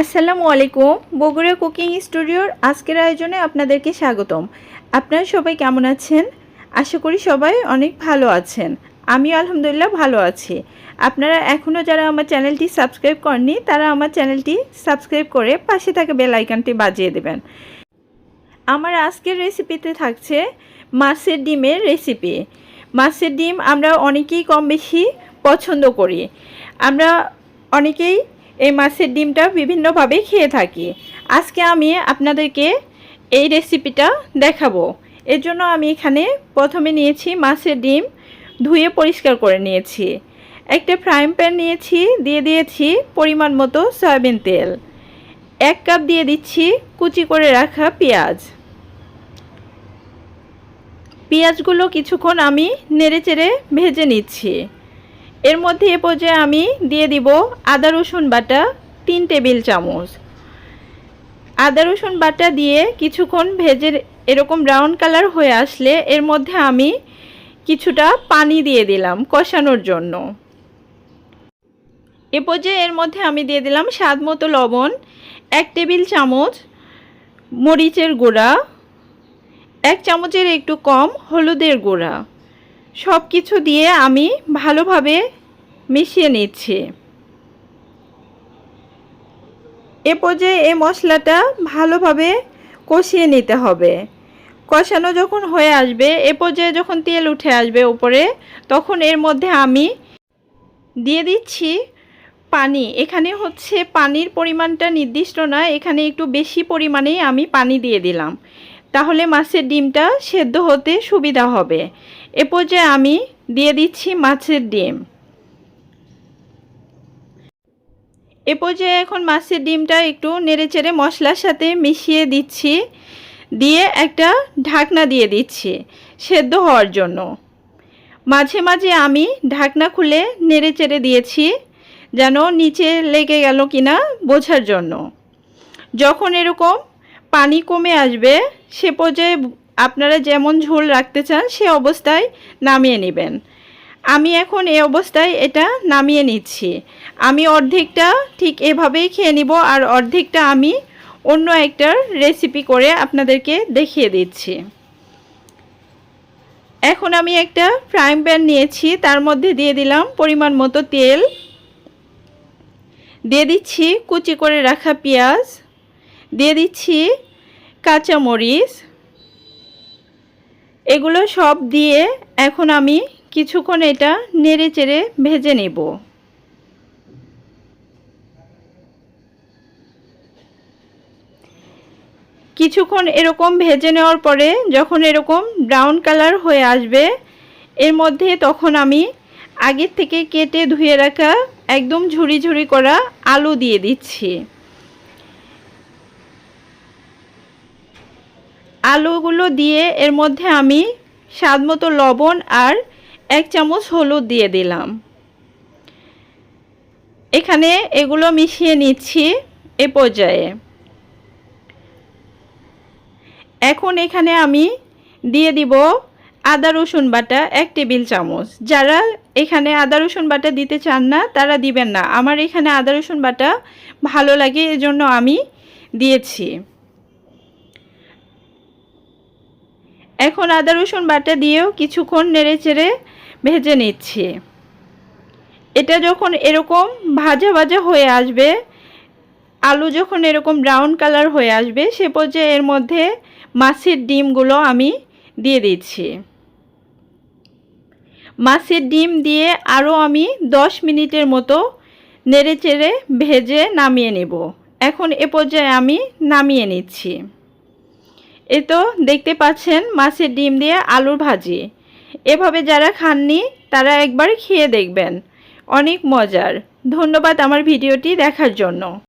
আসসালামু আলাইকুম, বগুড়া কুকিং স্টুডিওর আজকের আয়োজনে আপনাদেরকে স্বাগতম। আপনারা সবাই কেমন আছেন? আশা করি সবাই অনেক ভালো আছেন। আমি আলহামদুলিল্লাহ ভালো আছি। আপনারা এখনও যারা আমার চ্যানেলটি সাবস্ক্রাইব করেননি, তারা আমার চ্যানেলটি সাবস্ক্রাইব করে পাশে থাকা বেল আইকনটি বাজিয়ে দেবেন। আমার আজকের রেসিপিতে থাকছে মাছের ডিমের রেসিপি। মাছের ডিম আমরা অনেকেই কম বেশি পছন্দ করি। আমরা অনেকেই এই মাছের ডিমটা বিভিন্নভাবে খেয়ে থাকি। আজকে আমি আপনাদেরকে এই রেসিপিটা দেখাবো। এর জন্য আমি এখানে প্রথমে নিয়েছি মাছের ডিম, ধুয়ে পরিষ্কার করে নিয়েছি। একটা ফ্রাইং প্যান নিয়েছি, দিয়ে দিয়েছি পরিমাণ মতো সয়াবিন তেল। এক কাপ দিয়ে দিচ্ছি কুচি করে রাখা পেঁয়াজ। পেঁয়াজগুলো কিছুক্ষণ আমি নেড়েচেড়ে ভেজে নিচ্ছি। এর মধ্যে এ পর্যায়ে আমি দিয়ে দিব আদা, রসুন বাটা, তিন টেবিল চামচ। আদা, রসুন বাটা দিয়ে কিছুক্ষণ ভেজে এরকম ব্রাউন কালার হয়ে আসলে এর মধ্যে আমি কিছুটা পানি দিয়ে দিলাম কষানোর জন্য। এ পর্যায়ে এর মধ্যে আমি দিয়ে দিলাম স্বাদ মতো লবণ, এক টেবিল চামচ মরিচের গুঁড়া, এক চামচের একটু কম হলুদের গুঁড়া। সব কিছু দিয়ে আমি ভালোভাবে মিশিয়ে নিচ্ছি। এ পর্যায়ে এই মশলাটা ভালোভাবে কষিয়ে নিতে হবে। কষানো যখন হয়ে আসবে, এ পর্যায়ে যখন তেল উঠে আসবে উপরে, তখন এর মধ্যে আমি দিয়ে দিচ্ছি পানি। এখানে হচ্ছে পানির পরিমাণটা নির্দিষ্ট না এখানে একটু বেশি পরিমাণেই আমি পানি দিয়ে দিলাম। তাহলে মাছের ডিমটা সেদ্ধ হতে সুবিধা হবে। এ পর্যায়ে আমি দিয়ে দিচ্ছি মাছের ডিম। এ পর্যায়ে এখন মাছের ডিমটা একটু নেড়েচেড়ে মশলার সাথে মিশিয়ে দিচ্ছি। দিয়ে একটা ঢাকনা দিয়ে দিচ্ছি সেদ্ধ হওয়ার জন্য। মাঝে মাঝে আমি ঢাকনা খুলে নেড়েচেড়ে দিয়েছি যেন নিচে লেগে গেল কিনা বোঝার জন্য। যখন এরকম পানি কমে আসবে সে পর্যায়ে আপনারা যেমন ঝোল রাখতে চান, সে অবস্থায় নামিয়ে নেবেন। আমি এখন এই অবস্থায় এটা নামিয়ে নিচ্ছি। আমি অর্ধেকটা ঠিক এভাবেই খেয়ে নিব আর অর্ধেকটা আমি অন্য একটা রেসিপি করে আপনাদেরকে দেখিয়ে দিচ্ছি। এখন আমি একটা ফ্রাইং প্যান নিয়েছি, তার মধ্যে দিয়ে দিলাম পরিমাণ মতো তেল। দিয়ে দিচ্ছি কুচি করে রাখা পেঁয়াজ। দিয়ে দিচ্ছি কাঁচামরিচ। এগুলো সব দিয়ে এখন আমি কিছুক্ষণ এটা নেড়ে চেড়ে ভেজে নেব। কিছুক্ষণ এরকম ভেজে নেওয়ার পরে যখন এরকম ব্রাউন কালার হয়ে আসবে, এর মধ্যে তখন আমি আগের থেকে কেটে ধুয়ে রাখা একদম ঝুড়ি ঝুড়ি করা আলু দিয়ে দিচ্ছি। আলুগুলো দিয়ে এর মধ্যে আমি স্বাদ মতো লবণ আর এক চামচ হলুদ দিয়ে দিলাম। এখানে এগুলো মিশিয়ে নিচ্ছি এ পর্যায়ে। এখন এখানে আমি দিয়ে দিব আদা, রসুন বাটা এক টেবিল চামচ। যারা এখানে আদা, রসুন বাটা দিতে চান না, তারা দিবেন না। আমার এখানে আদা, রসুন বাটা ভালো লাগে, এজন্য আমি দিয়েছি। এখন আদা, রসুন বাটা দিয়েও কিছুক্ষণ নেড়ে চেড়ে ভেজে নিচ্ছি। এটা যখন এরকম ভাজা ভাজা হয়ে আসবে, আলু যখন এরকম ব্রাউন কালার হয়ে আসবে, সে পর্যায়ে এর মধ্যে মাছের ডিমগুলো আমি দিয়ে দিচ্ছি। মাছের ডিম দিয়ে আরও আমি দশ মিনিটের মতো নেড়ে চেড়ে ভেজে নামিয়ে নেব। এখন এ পর্যায়ে আমি নামিয়ে নিচ্ছি। এ তো দেখতে পাচ্ছেন মাছের ডিম দিয়ে আলুর ভাজি। এভাবে যারা খাননি, তারা একবার খেয়ে দেখবেন। অনেক মজার। ধন্যবাদ আমার ভিডিওটি দেখার জন্য।